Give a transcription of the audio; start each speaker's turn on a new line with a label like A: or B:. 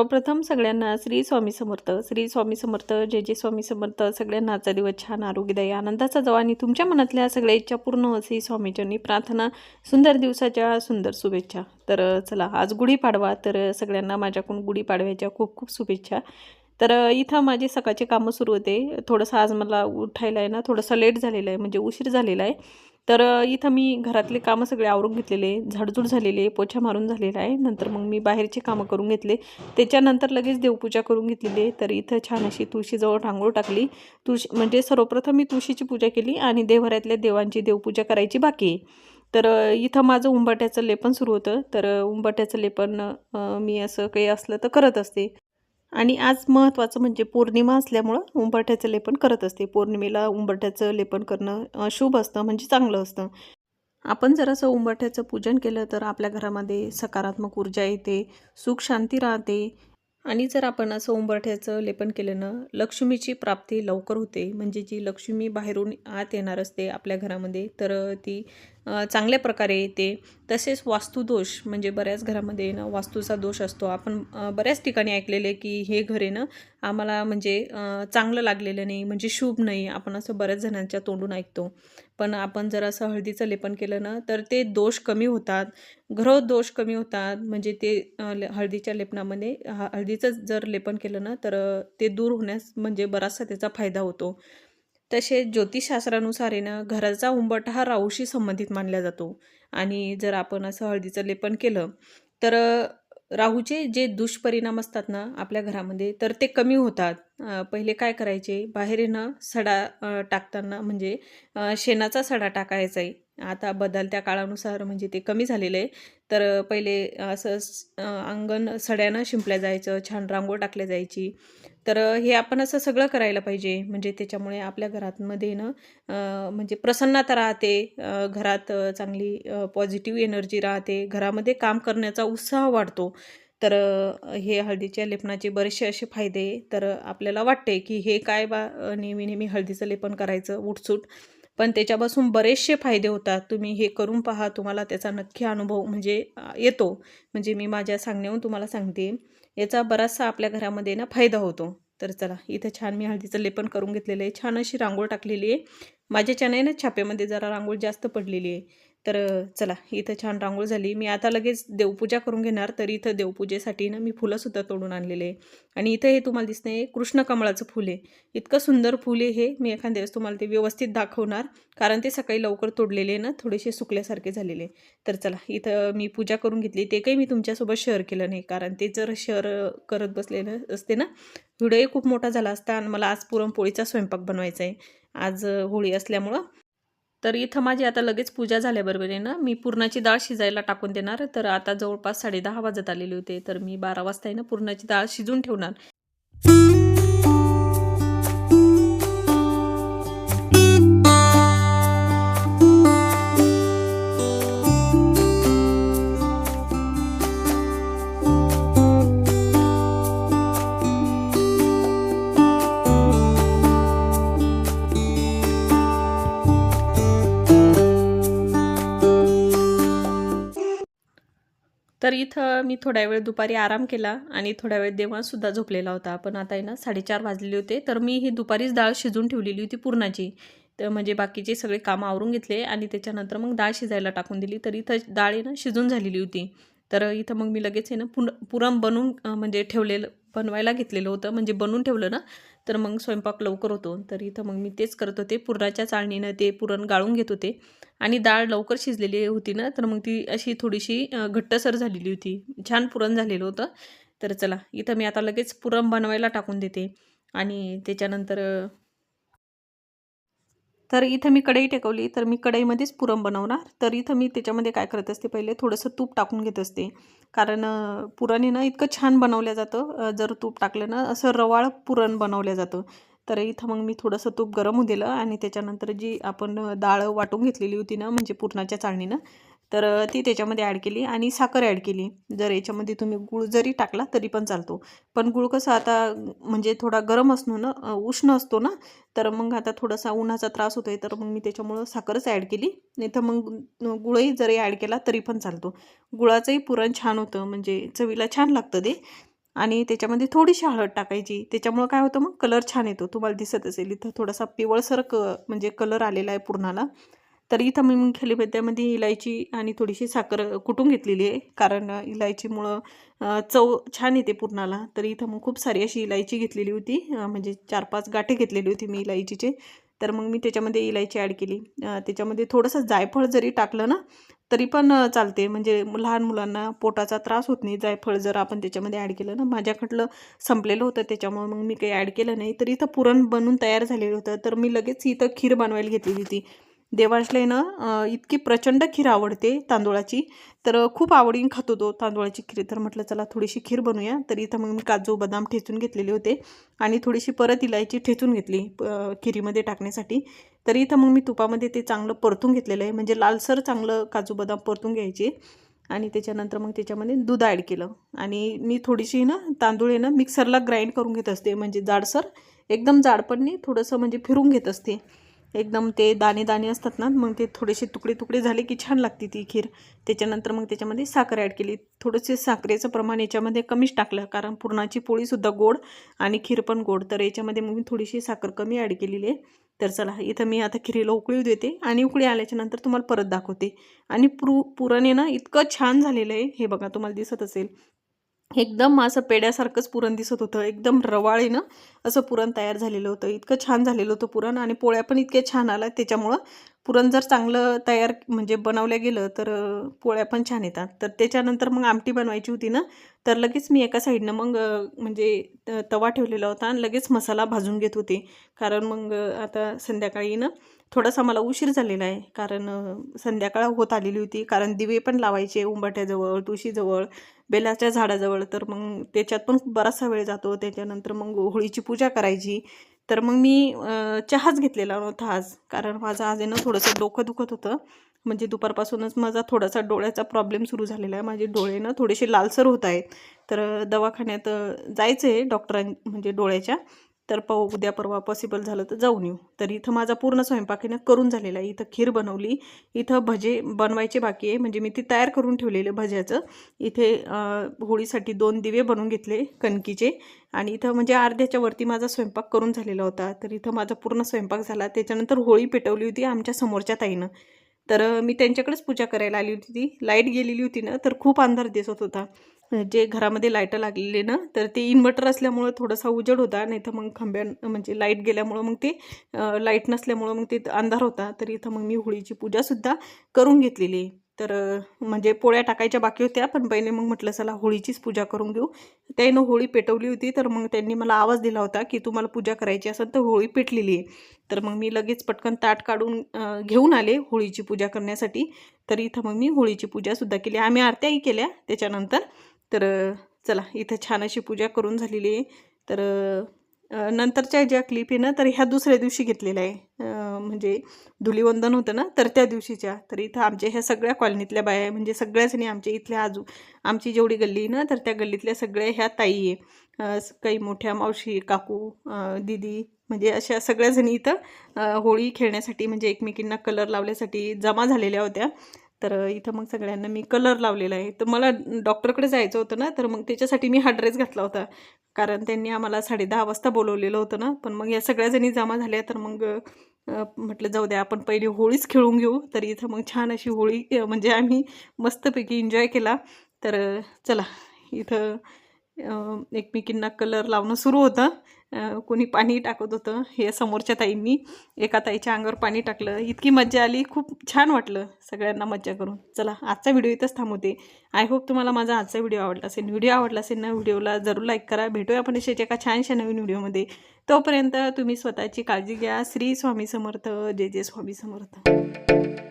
A: सर्वप्रथम सगळ्यांना श्री स्वामी समर्थ श्री स्वामी समर्थ जय जय स्वामी समर्थ. सगळ्यांना आजचा दिवस छान आरोग्यदायी आनंदाचा जावा आणि तुमच्या मनातल्या सगळ्या इच्छा पूर्ण श्री स्वामीचरणी प्रार्थना सुंदर दिवसाच्या सुंदर शुभेच्छा. तर चला आज गुढीपाडवा तर सगळ्यांना माझ्याकडून गुढीपाडव्याच्या खूप खूप शुभेच्छा. तर इथं माझे सकाळचे कामं सुरू होते. थोडंसं आज मला उठायला आहे ना थोडंसं लेट झालेलं आहे म्हणजे उशीर झालेला आहे. तर इथं मी घरातले कामं सगळे आवरून घेतलेले झाडझूड झालेले पोछा मारून झालेला आहे. नंतर मग मी बाहेरचे कामं करून घेतले. त्याच्यानंतर लगेच देवपूजा करून घेतलेली तर इथं छान अशी तुळशीजवळ रांगोळ टाकली. तुळशी म्हणजे सर्वप्रथम मी तुळशीची पूजा केली आणि देवघरातल्या देवांची देवपूजा करायची बाकी तर इथं माझं उंबाट्याचं लेपन सुरू होतं. तर उंबाट्याचं लेपन मी असं काही असलं तर करत असते. आणि आज महत्त्वाचं म्हणजे पौर्णिमा असल्यामुळं उंबरठ्याचं लेपन करत असते. पौर्णिमेला उंबरठ्याचं लेपन करणं शुभ असतं म्हणजे चांगलं असतं. आपण जर असं उंबरठ्याचं पूजन केलं तर आपल्या घरामध्ये सकारात्मक ऊर्जा येते सुख शांती राहते. आणि जर आपण असं उंबरठ्याचं लेपन केलं ना लक्ष्मीची प्राप्ती लवकर होते. म्हणजे जी लक्ष्मी बाहेरून आत येणार असते आपल्या घरामध्ये तर ती चांगल्या प्रकारे येते. तसेच वास्तुदोष म्हणजे बऱ्याच घरामध्ये ना वास्तूचा दोष असतो. आपण बऱ्याच ठिकाणी ऐकलेले की हे घर आहे ना आम्हाला म्हणजे चांगलं लागलेलं नाही म्हणजे शुभ नाही. आपण असं बऱ्याच जणांच्या तोंडून ऐकतो. पण आपण जर असं हळदीचं लेपन केलं ना तर ते दोष कमी होतात. ग्रह दोष कमी होतात. म्हणजे ते ले- हळदीच्या लेपनामध्ये हळदीचं जर लेपन केलं ना तर ते दूर होण्यास म्हणजे बराचसा त्याचा फायदा होतो. तसे ज्योतिषशास्त्रानुसार आहे ना घराचा उंबट हा राहूशी संबंधित मानला जातो. आणि जर आपण असं हळदीचं लेपन केलं तर राहूचे जे दुष्परिणाम असतात ना आपल्या घरामध्ये तर ते कमी होतात. पहिले काय करायचे? बाहेरीनं सडा टाकताना म्हणजे शेणाचा सडा टाकायचा आहे आता बदलत्या काळानुसार म्हणजे ते कमी झालेलं आहे तर पहिले असं अंगण सड्यानं शिंपल्या जायचं छान रांगोळ टाकल्या जायची. तर हे आपण असं सगळं करायला पाहिजे. म्हणजे त्याच्यामुळे आपल्या घरातमध्ये ना म्हणजे प्रसन्नता राहते घरात चांगली पॉझिटिव्ह एनर्जी राहते घरामध्ये काम करण्याचा उत्साह वाढतो. तर हे हळदीच्या लेपनाचे बरेचसे असे फायदे तर आपल्याला वाटते की हे काय बा नेहमी नेहमी हळदीचं लेपन करायचं उठसूट. पण त्याच्यापासून बरेचसे फायदे होतात. तुम्ही हे करून पहा तुम्हाला त्याचा नक्की अनुभव म्हणजे येतो. म्हणजे मी माझ्या सांगण्याहून तुम्हाला सांगते. याचा बराचसा आपल्या घरामध्ये ना फायदा होतो. तर चला इथं छान मी हळदीचं लेपन करून घेतलेलं आहे. छान अशी रांगोळ टाकलेली आहे. माझ्या चॅने ना जरा रांगोळ जास्त पडलेली आहे. तर चला इथं छान रांगोळ झाली. मी आता लगेच देवपूजा करून घेणार. तर इथं देवपूजेसाठी ना मी फुलंसुद्धा तोडून आणलेले आहे. आणि इथं हे तुम्हाला दिसतंय कृष्ण कमळाचं फुल आहे. इतकं सुंदर फूल आहे हे. मी एखाद्या वेळेस तुम्हाला ते व्यवस्थित दाखवणार. कारण ते सकाळी लवकर तोडलेले आहे ना थोडेसे सुकल्यासारखे झालेले तर चला इथं मी पूजा करून घेतली. ते काही मी तुमच्यासोबत शेअर केलं नाही. कारण ते जर शेअर करत बसलेलं असते ना व्हिडिओही खूप मोठा झाला असता. आणि मला आज पुरणपोळीचा स्वयंपाक बनवायचा आहे. आज होळी असल्यामुळं तर इथं माझी आता लगेच पूजा झाल्याबरोबर आहे ना मी पुरणाची डाळ शिजायला टाकून देणार. तर आता जवळपास साडेदहा वाजत आलेले होते तर मी बारा वाजता आहे ना पुरणाची डाळ शिजून ठेवणार. तर इथं मी थोड्या वेळ दुपारी आराम केला आणि थोड्या वेळ देवासुद्धा झोपलेला होता. पण आता आहे ना साडेचार वाजलेले होते. तर मी ही दुपारीच डाळ शिजून ठेवलेली होती पुरणाची. तर म्हणजे बाकीचे सगळे कामं आवरून घेतले आणि त्याच्यानंतर मग डाळ शिजायला टाकून दिली. तर इथं डाळ आहे ना शिजून झालेली होती. तर इथं मग मी लगेच आहे ना पुन पुरण बनवून म्हणजे ठेवलेलं बनवायला घेतलेलं होतं. म्हणजे बनवून ठेवलं ना तर मग स्वयंपाक लवकर होतो. तर इथं मग मी तेच करत होते. पुरणाच्या चाळणीनं ते पुरण गाळून घेत होते. आणि डाळ लवकर शिजलेली होती ना तर मग ती अशी थोडीशी घट्टसर झालेली होती. छान पुरण झालेलं होतं. तर चला इथं मी आता लगेच पुरण बनवायला टाकून देते. आणि त्याच्यानंतर तर इथं मी कढई टेकवली तर मी कढईमध्येच पुरण बनवणार. तर इथं मी त्याच्यामध्ये काय करत असते पहिले थोडंसं तूप टाकून घेत असते. कारण अ, पुरण ना इतकं छान बनवलं जातं. जर तूप टाकलं ना असं रवाळ पुरण बनवलं जातं. तर इथं मग मी थोडंसं तूप गरम होऊ दिलं आणि त्याच्यानंतर जी आपण डाळ वाटून घेतलेली होती ना म्हणजे पुरणाच्या चाळणीनं तर ती त्याच्यामध्ये ॲड केली आणि साखर ॲड केली. जर याच्यामध्ये तुम्ही गूळ जरी टाकला तरी पण चालतो. पण गूळ कसं आता म्हणजे थोडा गरम असतो ना उष्ण असतो ना तर मग आता थोडासा उन्हाचा त्रास होतोय तर मग मी त्याच्यामुळं साखरच ॲड केली. नाही तर मग गुळही जरी ॲड केला तरी पण चालतो. गुळाचंही पुरण छान होतं म्हणजे चवीला छान लागतं ते. आणि त्याच्यामध्ये थोडीशी हळद टाकायची. त्याच्यामुळं काय होतं मग कलर छान येतो. तुम्हाला दिसत असेल इथं थोडासा पिवळसर क म्हणजे कलर आलेला आहे पूर्णाला. तर इथं मी खलीबद्यामध्ये इलायची आणि थोडीशी साखर कुटून घेतलेली आहे. कारण इलायचीमुळं चव छान येते पूर्णाला. तर इथं मग खूप सारी अशी इलायची घेतलेली होती. म्हणजे चार पाच गाठे घेतलेली होती मी इलायचीचे. तर मग मी त्याच्यामध्ये इलायची ॲड केली. त्याच्यामध्ये थोडंसं जायफळ जरी टाकलं ना तरी पण चालते. म्हणजे लहान मुलांना पोटाचा त्रास होत नाही. जायफळ जर आपण त्याच्यामध्ये ॲड केलं ना माझ्याकडलं संपलेलं होतं. त्याच्यामुळे मग मी काही ॲड केलं नाही. तर इथं पुरण बनून तयार झालेलं होतं. तर मी लगेच इथं खीर बनवायला घेतलेली होती. देवांशला ना इतकी प्रचंड खीर आवडते तांदूळाची. तर खूप आवडीन खातो तो तांदूळाची खीर. तर म्हटलं चला थोडीशी खीर बनवूया. तर इथं मग मी काजू बदाम ठेचून घेतलेले होते आणि थोडीशी परत इलायची ठेचून घेतली खिरीमध्ये टाकण्यासाठी. तर इथं मग मी तुपामध्ये ते चांगलं परतून घेतलेलं आहे. म्हणजे लालसर चांगलं काजू बदाम परतून घ्यायचे आणि त्याच्यानंतर मग त्याच्यामध्ये दूध ॲड केलं. आणि मी थोडीशी ना तांदूळ आहे ना मिक्सरला ग्राइंड करून घेत असते. म्हणजे जाडसर एकदम जाडपणने थोडंसं म्हणजे फिरून घेत असते. एकदम ते दाणे दाणे असतात ना मग ते थोडेसे तुकडे तुकडे झाले की छान लागते ती खीर. त्याच्यानंतर मग त्याच्यामध्ये साखर ॲड केली. थोडंसे साखरेचं प्रमाण याच्यामध्ये कमीच टाकलं कारण पुरणाची पोळीसुद्धा गोड आणि खीर पण गोड. तर याच्यामध्ये मग मी थोडीशी साखर कमी ॲड केलेली आहे. तर चला इथं मी आता खिरीला उकळी देते आणि उकळी आल्याच्यानंतर तुम्हाला परत दाखवते. आणि पुरू पुरण ना इतकं छान झालेलं आहे. हे बघा तुम्हाला दिसत असेल. एकदम असं पेड्यासारखंच पुरण दिसत होतं. एकदम रवाळीनं असं पुरण तयार झालेलं होतं. इतकं छान झालेलं होतं पुरण आणि पोळ्या पण इतक्या छान आल्या. त्याच्यामुळं पुरण जर चांगलं तयार म्हणजे बनवलं गेलं तर पोळ्या पण छान येतात. तर त्याच्यानंतर मग आमटी बनवायची होती ना तर लगेच मी एका साईडनं मग म्हणजे त- तवा ठेवलेला होता आणि लगेच मसाला भाजून घेत होते. कारण मग आता संध्याकाळी ना थोडासा मला उशीर झालेला आहे. कारण संध्याकाळ होत आलेली होती. कारण दिवे पण लावायचे उंबाट्याजवळ तुळशीजवळ. बेलाच्या झाडाजवळ तर मग त्याच्यात पण बराचसा वेळ जातो. त्याच्यानंतर मग होळीची पूजा करायची. तर मग मी चहाच घेतलेला नव्हता आज. कारण माझं आज आहे ना थोडंसं डोकं दुखत होतं. म्हणजे दुपारपासूनच माझा थोडासा डोळ्याचा प्रॉब्लेम सुरू झालेला आहे. माझे डोळे ना थोडेसे लालसर होत आहेत. तर दवाखान्यात जायचं आहे डॉक्टरां म्हणजे डोळ्याच्या. तर प उद्या परवा पॉसिबल झालं तर जाऊन येऊ. तर इथं माझा पूर्ण स्वयंपाक करून झालेला आहे. इथं खीर बनवली. इथं भजे बनवायचे बाकी आहे. म्हणजे मी ती तयार करून ठेवलेलं भज्याचं. इथे होळीसाठी दोन दिवे बनवून घेतले कणकीचे. आणि इथं म्हणजे अर्ध्याच्या वरती माझा स्वयंपाक करून झालेला होता. तर इथं माझा पूर्ण स्वयंपाक झाला. त्याच्यानंतर होळी पेटवली होती आमच्या समोरच्या ताईनं. तर मी त्यांच्याकडेच पूजा करायला आली होती ती. लाइट गेलेली होती ना तर खूप अंधार दिसत होता. जे घरामध्ये लाईटं लागलेले ना तर ते इन्व्हर्टर असल्यामुळं थोडासा उजेड होता नाही तर मग खांब्या म्हणजे लाइट गेल्यामुळं मग ते लाइट नसल्यामुळं मग ते अंधार होता. तर इथं मग मी होळीची पूजासुद्धा करून घेतलेली. तर म्हणजे पोळ्या टाकायच्या बाकी होत्या पण पहिले मग म्हटलं चला होळीचीच पूजा करून घेऊ. त्यानं होळी पेटवली होती तर मग त्यांनी मला आवाज दिला होता की तुम्हाला पूजा करायची असेल तर होळी पेटलेली आहे. तर मग मी लगेच पटकन ताट काढून घेऊन आले होळीची पूजा करण्यासाठी. तर इथं मग मी होळीची पूजासुद्धा केली. आम्ही आरत्याही केल्या त्याच्यानंतर तर चला इथं छान अशी पूजा करून झालेली आहे. तर नंतरच्या ज्या क्लिप आहे ना तर ह्या दुसऱ्या दिवशी घेतलेल्या आहे. म्हणजे धुलीवंदन होतं ना तर त्या दिवशीच्या. तर इथं आमच्या ह्या सगळ्या कॉलनीतल्या बाया आहे. म्हणजे सगळ्याजणी आमच्या इथल्या आजू आमची जेवढी गल्ली आहे ना तर त्या गल्लीतल्या सगळ्या ह्या ताई आहे. काही मोठ्या मावशी काकू दिदी दीदी म्हणजे अशा सगळ्याजणी इथं होळी खेळण्यासाठी म्हणजे एकमेकींना कलर लावण्यासाठी जमा झालेल्या होत्या. तर इथं मग सगळ्यांना मी कलर लावलेला आहे. तर मला डॉक्टरकडे जायचं होतं ना तर मग त्याच्यासाठी मी हा ड्रेस घातला होता. कारण त्यांनी आम्हाला साडे दहा वाजता बोलवलेलं होतं ना. पण मग या सगळ्याजणी जमा झाल्या तर मग म्हटलं जाऊ द्या आपण पहिली होळीच खेळून घेऊ. तर इथं मग छान अशी होळी म्हणजे आम्ही मस्तपैकी एन्जॉय केला. तर चला इथं एकमेकींना कलर लावणं सुरू होतं. कोणी पाणी टाकत होतं हे समोरच्या ताईंनी एका ताईच्या अंगावर पाणी टाकलं. इतकी मज्जा आली खूप छान वाटलं सगळ्यांना मज्जा करून. चला आजचा व्हिडिओ इथंच थांबवते. आय होप तुम्हाला माझा आजचा व्हिडिओ आवडला असेल. व्हिडिओ आवडला असेल ना व्हिडिओला जरूर लाईक करा. भेटूया आपण अशाच एका छानशा नवीन व्हिडिओमध्ये. तोपर्यंत तुम्ही स्वतःची काळजी घ्या. श्री स्वामी समर्थ. जय जय स्वामी समर्थ.